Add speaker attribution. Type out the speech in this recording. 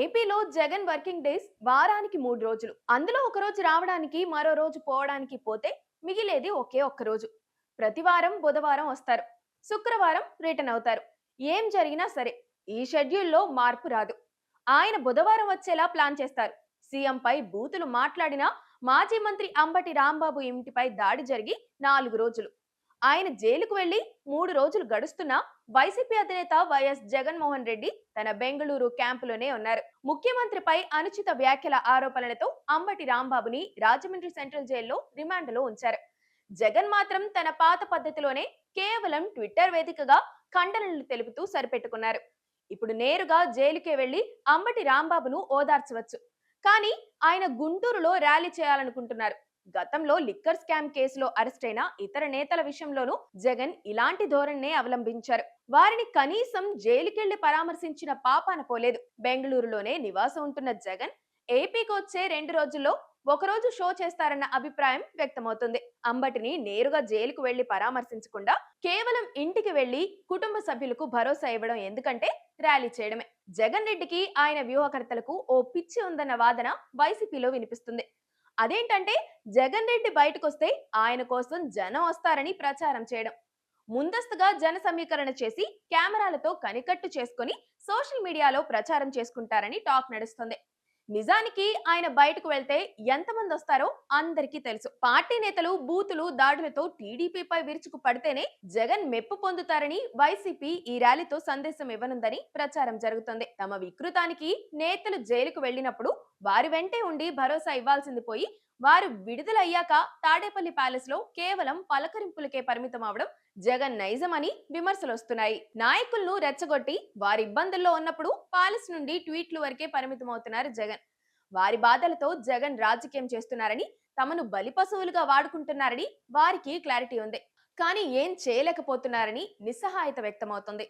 Speaker 1: ఏపీలో Jagan working days వారానికి మూడు రోజులు. అందులో ఒక రోజు రావడానికి మరో రోజు పోవడానికి పోతే మిగిలేది ఒకే ఒక్క రోజు. ప్రతి వారం బుధవారం వస్తారు. శుక్రవారం రిటర్న్ అవుతారు. ఏం జరిగినా సరే ఈ షెడ్యూల్లో మార్పు రాదు. ఆయన బుధవారం వచ్చేలా ప్లాన్ చేస్తారు. సీఎంపై బూతులు మాట్లాడినా మాజీ మంత్రి అంబటి రాంబాబు ఇంటిపై దాడి జరిగి నాలుగు రోజులు. ఆయన జైలుకు వెళ్ళి మూడు రోజులు గడుస్తున్నా వైసీపీ అధినేత వైఎస్ జగన్మోహన్ రెడ్డి తన బెంగళూరు క్యాంపులోనే ఉన్నారు. ముఖ్యమంత్రిపై అనుచిత వ్యాఖ్యల ఆరోపణలతో అంబటి రాంబాబుని రాజమండ్రి సెంట్రల్ జైల్లో రిమాండ్లో ఉంచారు. జగన్ మాత్రం తన పాత పద్ధతిలోనే కేవలం ట్విట్టర్ వేదికగా ఖండనలు తెలుపుతూ సరిపెట్టుకున్నారు. ఇప్పుడు నేరుగా జైలుకే వెళ్ళి అంబటి రాంబాబును ఓదార్చవచ్చు. కానీ ఆయన గుంటూరులో ర్యాలీ చేయాలనుకుంటున్నారు. గతంలో లిక్కర్ స్కామ్ కేసులో అరెస్ట్ అయిన ఇతర నేతల విషయంలోనూ జగన్ ఇలాంటి ధోరణినే అవలంబించారు. వారిని కనీసం జైలుకెళ్ళి పరామర్శించిన పాపాన పోలేదు. బెంగళూరులోనే నివాసం ఉంటున్న జగన్ ఏపీకి వచ్చే రెండు రోజుల్లో ఒకరోజు షో చేస్తారన్న అభిప్రాయం వ్యక్తమవుతుంది. అంబటిని నేరుగా జైలుకు వెళ్ళి పరామర్శించకుండా కేవలం ఇంటికి వెళ్ళి కుటుంబ సభ్యులకు భరోసా ఇవ్వడం ఎందుకంటే ర్యాలీ చేయడమే. జగన్ రెడ్డికి ఆయన వ్యూహకర్తలకు ఓ పిచ్చి ఉందన్న వాదన వైసీపీలో వినిపిస్తుంది. అదేంటంటే జగన్ రెడ్డి బయటకు వస్తే ఆయన కోసం జనం వస్తారని ప్రచారం చేయడం. ముందస్తుగా జన సమీకరణ చేసి కెమెరాలతో కనికట్టు చేసుకుని సోషల్ మీడియాలో ప్రచారం చేసుకుంటారని టాక్ నడుస్తుంది. నిజానికి ఆయన బయటకు వెళ్తే ఎంతమంది వస్తారో అందరికీ తెలుసు. పార్టీ నేతలు బూతులు దాడులతో టీడీపీపై విరుచుకు పడితేనే జగన్ మెప్పు పొందుతారని వైసీపీ ఈ ర్యాలీతో సందేశం ఇవ్వనుందని ప్రచారం జరుగుతుంది. తమ వికృతానికి నేతలు జైలుకు వెళ్ళినప్పుడు వారి వెంటే ఉండి భరోసా ఇవ్వాల్సింది పోయి వారు విడుదలయ్యాక తాడేపల్లి ప్యాలెస్లో కేవలం పలకరింపులకే పరిమితం అవడం జగన్ నైజమని విమర్శలు వస్తున్నాయి నాయకులను రెచ్చగొట్టి వారి ఇబ్బందుల్లో ఉన్నప్పుడు ప్యాలెస్ నుండి ట్వీట్లు వరకే పరిమితం అవుతున్నారు జగన్. వారి బాధలతో జగన్ రాజకీయం చేస్తున్నారని తమను బలి పశువులుగా వాడుకుంటున్నారని వారికి క్లారిటీ ఉంది. కానీ ఏం చేయలేకపోతున్నారని నిస్సహాయత వ్యక్తమవుతుంది.